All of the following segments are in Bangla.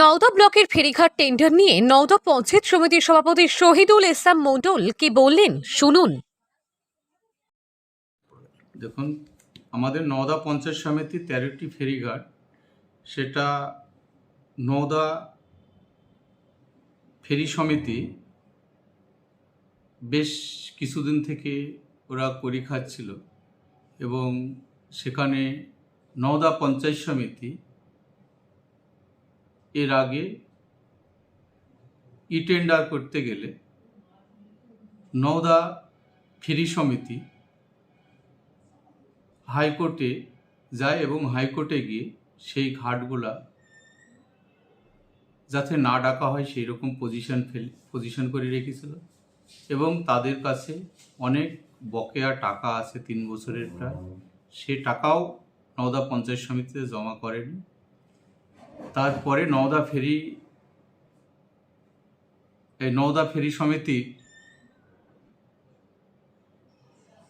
নওদা ব্লকের ফেরিঘাট টেন্ডার নিয়ে নওদা পঞ্চায়েত সমিতির সভাপতি শহীদুল ইসলাম মণ্ডল কি বললেন? শুনুন। দেখুন, আমাদের নওদা পঞ্চায়েত সমিতি তেরোটি ফেরিঘাট। সেটা নওদা ফেরি সমিতি বেশ কিছুদিন থেকে ওরা করি খাচ্ছিল এবং সেখানে নওদা পঞ্চায়েত সমিতি এর আগে ই টেন্ডার করতে গেলে নওদা ফেরি সমিতি হাইকোর্টে যায় এবং হাইকোর্টে গিয়ে সেই ঘাটগুলা যাতে না ডাকা হয় সেই রকম পজিশন ফেল পজিশন করে রেখেছিল। এবং তাদের কাছে অনেক বকেয়া টাকা আছে, তিন বছরের প্রায়। সে টাকাও নওদা পঞ্চায়েত সমিতিতে জমা করেনি। তারপরে নওদা ফেরি, এই নওদা ফেরি সমিতি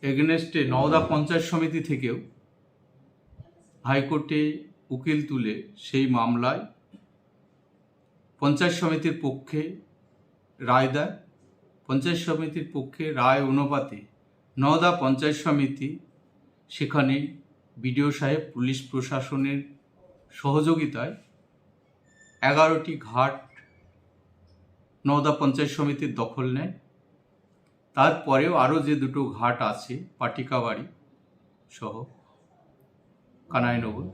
এগেনেস্টে নওদা পঞ্চায়েত সমিতি থেকেও হাইকোর্টে উকিল তুলে সেই মামলায় পঞ্চায়েত সমিতির পক্ষে রায় দেয়। পঞ্চায়েত সমিতির পক্ষে রায় অনুপাতে নওদা পঞ্চায়েত সমিতি সেখানে বিডিও সাহেব, পুলিশ প্রশাসনের সহযোগিতায় এগারোটি ঘাট নওদা পঞ্চায়েত সমিতির দখল নেয়। তারপরেও আরও যে দুটো ঘাট আছে, পাটিকাবাড়ি সহ কানাইনগর,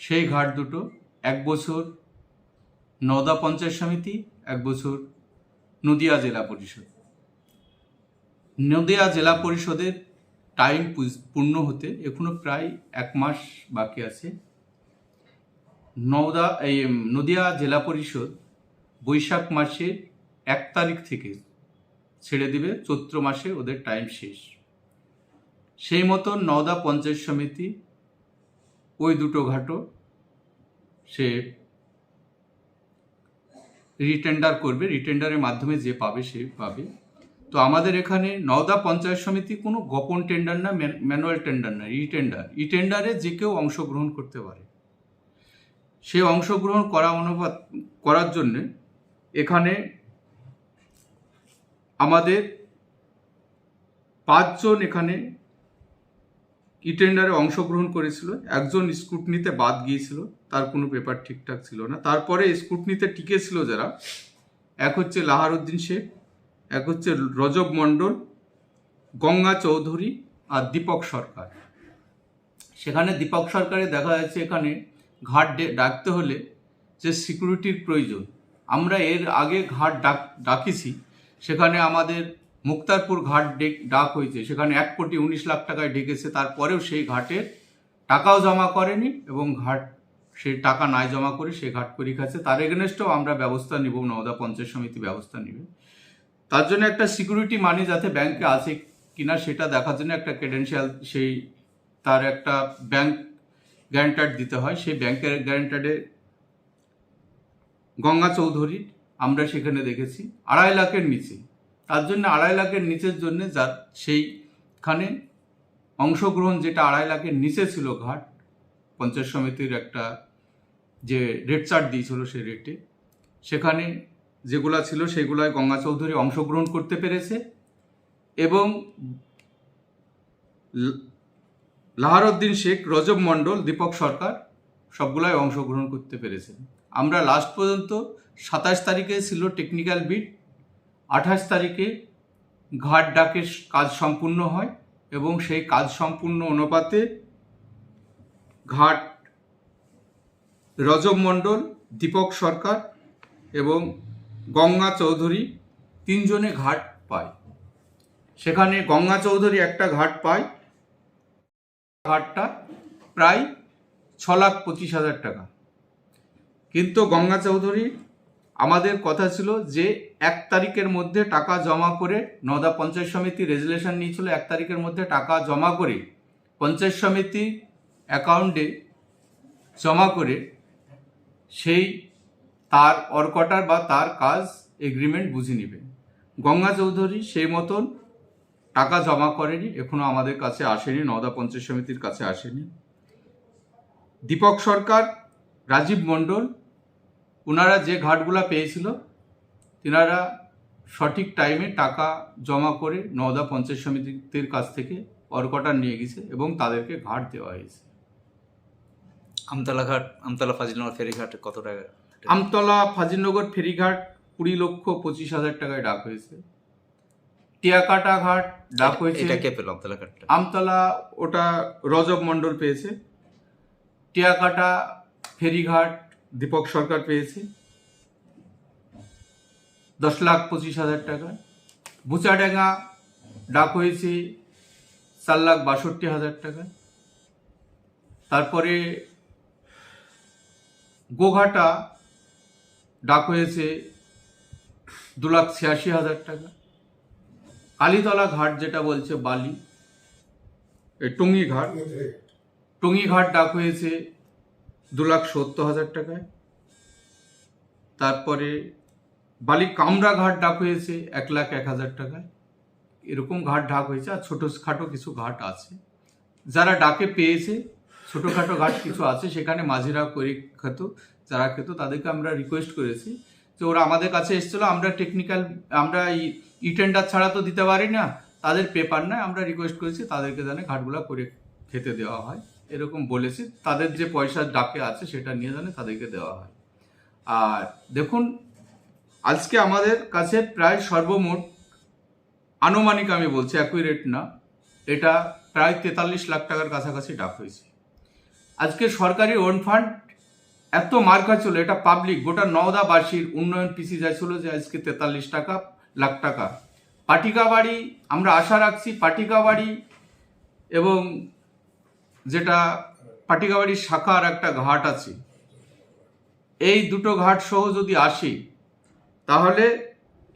সেই ঘাট দুটো এক বছর নওদা পঞ্চায়েত সমিতি, এক বছর নদিয়া জেলা পরিষদ। নদিয়া জেলা পরিষদের টাইম পূর্ণ হতে এখনও প্রায় এক মাস বাকি আছে। নওদা, এই নদিয়া জেলা পরিষদ বৈশাখ মাসের এক তারিখ থেকে ছেড়ে দিবে, চৈত্র মাসে ওদের টাইম শেষ। সেই মতো নওদা পঞ্চায়েত সমিতি, ওই দুটো ঘাটও সে রিটেন্ডার করবে। রিটেন্ডারের মাধ্যমে যে পাবে, সে পাবে। তো আমাদের এখানে নওদা পঞ্চায়েত সমিতি কোনো গোপন টেন্ডার না ম্যানুয়াল টেন্ডার না ই টেন্ডার ই টেন্ডারে যে কেউ অংশগ্রহণ করতে পারে। সে অংশগ্রহণ করা অনুপাত করার জন্যে এখানে আমাদের পাঁচজন এখানে ইটেন্ডারে অংশগ্রহণ করেছিল। একজন স্কুটনিতে বাদ গিয়েছিল, তার কোনো পেপার ঠিকঠাক ছিল না। তারপরে স্কুটনিতে টিকে ছিল যারা, এক হচ্ছে লাহারুদ্দিন শেখ, এক হচ্ছে রজব মণ্ডল, গঙ্গা চৌধুরী আর দীপক সরকার। সেখানে দীপক সরকারে দেখা যাচ্ছে এখানে ঘাট ডাকতে হলে যে সিকিউরিটির প্রয়োজন। আমরা এর আগে ঘাট ডাক ডাকিছি, সেখানে আমাদের মুক্তারপুর ঘাট ডেক- ডাক হয়েছে। সেখানে এক কোটি উনিশ লাখ টাকায় ডেকেছে। তারপরেও সেই ঘাটের টাকাও জমা করেনি এবং ঘাট সে টাকা নাই জমা করে সে ঘাট করি খাচ্ছে তার এগেনস্টেও আমরা ব্যবস্থা নিব, নওদা পঞ্চায়েত সমিতি ব্যবস্থা নেবে। তার জন্য একটা সিকিউরিটি মানি যাতে ব্যাংকে আছে কিনা, সেটা দেখার জন্য একটা ক্রেডেন্সিয়াল সেই তার একটা ব্যাংক গ্যারান্টার দিতে হয়, সেই ব্যাংকের গ্যারান্টারে গঙ্গা চৌধুরী, আমরা সেখানে দেখেছি, আড়াই লাখের নিচে। তার জন্য আড়াই লাখের নিচের জন্য যার সেইখানে অংশগ্রহণ যেটা আড়াই লাখের নিচে ছিল ঘাট, পঞ্চায়েত সমিতির একটা যে রেট চার্ট দিয়েছিল সেই রেটে সেখানে যেগুলা ছিল সেগুলায় গঙ্গা চৌধুরী অংশগ্রহণ করতে পেরেছে এবং লাহারউদ্দিন শেখ, রজব মণ্ডল, দীপক সরকার সবগুলাই অংশগ্রহণ করতে পেরেছেন। আমরা লাস্ট পর্যন্ত সাতাশ তারিখে ছিল টেকনিক্যাল বিট আঠাশ তারিখে ঘাট ডাকের কাজ সম্পূর্ণ হয় এবং সেই কাজ সম্পূর্ণ অনুপাতে ঘাট, রজব মণ্ডল, দীপক সরকার এবং গঙ্গা চৌধুরী তিনজনে ঘাট পায়। সেখানে গঙ্গা চৌধুরী একটা ঘাট পায় ঘাটটা প্রায় ছ লাখ পঁচিশ হাজার টাকা। কিন্তু গঙ্গা চৌধুরী, আমাদের কথা ছিল যে এক তারিখের মধ্যে টাকা জমা করে নদা পঞ্চায়েত সমিতি রেজুলেশন নিয়েছিল, এক তারিখের মধ্যে টাকা জমা করে পঞ্চায়েত সমিতি অ্যাকাউন্টে জমা করে সেই তার অর্কটার বা তার কাজ এগ্রিমেন্ট বুঝে নেবে। গঙ্গা চৌধুরী সেই মতন টাকা জমা করেনি এখনও আমাদের কাছে আসেনি নওদা পঞ্চায়েত সমিতির কাছে আসেনি। দীপক সরকার রাজীব মণ্ডল ওনারা যে ঘাটগুলা পেয়েছিল তিনারা সঠিক টাইমে টাকা জমা করে নওদা পঞ্চায়েত সমিতির কাছ থেকে অর্কটা নিয়ে গেছে এবং তাদেরকে ঘাট দেওয়া হয়েছে। আমতলা ঘাট আমতলা ফাজিলনগর ফেরিঘাট কত টাকা? আমতলা ফাজিলনগর ফেরিঘাট কুড়ি লক্ষ পঁচিশ হাজার টাকায় ডাক হয়েছে। টিয়াকাটা ঘাট ডাক হয়েছে। এটা কে পেল? আমতলা ঘাটটা। আমতলা ওটা রজব মণ্ডল পেয়েছে। টিয়াকাটা ফেরিঘাট দীপক সরকার পেয়েছে। দশ লাখ পঁচিশ হাজার টাকা। বুচাডাঙ্গা ডাক হয়েছে চার লাখ বাষট্টি হাজার টাকা। তারপরে গোঘাটা ডাক হয়েছে দু লাখ ছিয়াশি হাজার টাকা। কালীতলা ঘাট যেটা বলছে বালি, এই টুঙ্গি ঘাট। টুঙ্গি ঘাট ডাক হয়েছে দু লাখ সত্তর হাজার টাকায়। তারপরে বালি কামরা ঘাট ডাক হয়েছে এক লাখ এক হাজার টাকায়। এরকম ঘাট ডাক হয়েছে আর ছোটো খাটো কিছু ঘাট আছে। যারা ডাকে পেয়েছে, ছোটোখাটো ঘাট কিছু আছে, সেখানে মাঝিরা করে খেত, যারা খেত, তাদেরকে আমরা রিকোয়েস্ট করেছি যে ওরা আমাদের কাছে এসেছিল, আমরা টেকনিক্যাল আমরা ই টেন্ডার ছাড়া তো দিতে পারি না। তাদের পেপার নয়, আমরা রিকোয়েস্ট করেছি, তাদেরকে যেন ঘাটগুলা করে খেতে দেওয়া হয়। এরকম বলেছি, তাদের যে পয়সা ডাকে আছে সেটা নিয়ে জানে তাদেরকে দেওয়া হয়। আর দেখুন, আজকে আমাদের কাছে প্রায় সর্বমোট, আনুমানিক আমি বলছি অ্যাকুরেট না, এটা প্রায় তেতাল্লিশ লাখ টাকার কাছাকাছি ডাক হয়েছে। আজকে সরকারি ওন ফান্ড এত মার খাচ্ছিল এটা পাবলিক গোটা নওদাবাসীর উন্নয়ন পিসি যাচ্ছিল যে আজকে তেতাল্লিশ টাকা, লাখ টাকা। পাটিকা বাড়ি আমরা আশা রাখছি পাটিকা বাড়ি এবং যেটা পাটিকাবাড়ির শাখার একটা ঘাট আছে। এই দুটো ঘাট সহ যদি আসে, তাহলে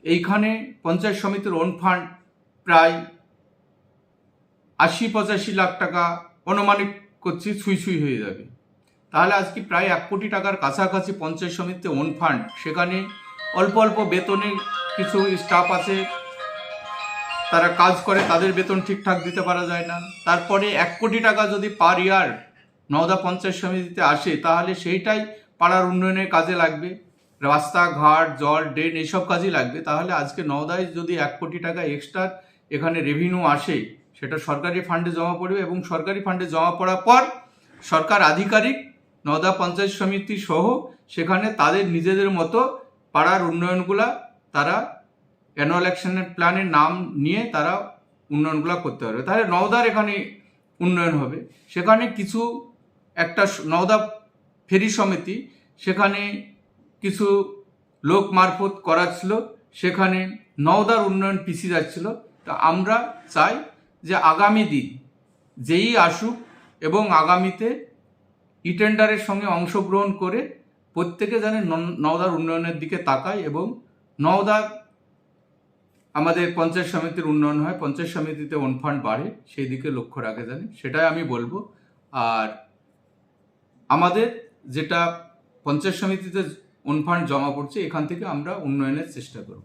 এইখানে পঞ্চায়েত সমিতির ওন ফান্ড প্রায় আশি পঁচাশি লাখ টাকা অনুমানিক করছি, ছুঁই ছুঁই হয়ে যাবে। তাহলে আজকে প্রায় এক কোটি টাকার কাছাকাছি পঞ্চায়েত সমিতিতে ওন ফান্ড সেখানে অল্প অল্প বেতনে কিছু স্টাফ আছে। তারা কাজ করে, তাদের বেতন ঠিকঠাক দিতে পারা যায় না। তারপরে এক কোটি টাকা যদি পার ইয়ার নওদা পঞ্চায়েত সমিতিতে আসে, তাহলে সেইটাই পাড়ার উন্নয়নের কাজে লাগবে। রাস্তাঘাট, জল ড্রেন এসব কাজই লাগবে। তাহলে আজকে নওদায় যদি এক কোটি টাকা এক্সট্রা এখানে রেভিনিউ আসে, সেটা সরকারি ফান্ডে জমা পড়বে এবং সরকারি ফান্ডে জমা পড়ার পর সরকার আধিকারিক নওদা পঞ্চায়েত সমিতি সহ সেখানে তাদের নিজেদের মতো পাড়ার উন্নয়নগুলা তারা অ্যানুয়াল অ্যাকশনের প্ল্যানের নাম নিয়ে তারা উন্নয়নগুলো করতে পারবে। তাহলে নওদার এখানে উন্নয়ন হবে। সেখানে কিছু একটা নওদা ফেরি সমিতি, সেখানে কিছু লোক মারফত করাচ্ছিল সেখানে নওদার উন্নয়ন পিছিয়ে যাচ্ছিল। তা আমরা চাই যে আগামী দিন যেই আসুক এবং আগামীতে ই টেন্ডারের সঙ্গে অংশগ্রহণ করে প্রত্যেকে যেন নওদার উন্নয়নের দিকে তাকায় এবং নওদার আমাদের পঞ্চায়েত সমিতির উন্নয়ন হয়। পঞ্চায়েত সমিতিতে ফান্ড বাড়ে, সেই দিকে লক্ষ্য রাখে জানি। সেটাই আমি বলব। আর আমাদের যেটা পঞ্চায়েত সমিতিতে ফান্ড জমা পড়ছে, এখান থেকে আমরা উন্নয়নের চেষ্টা করব।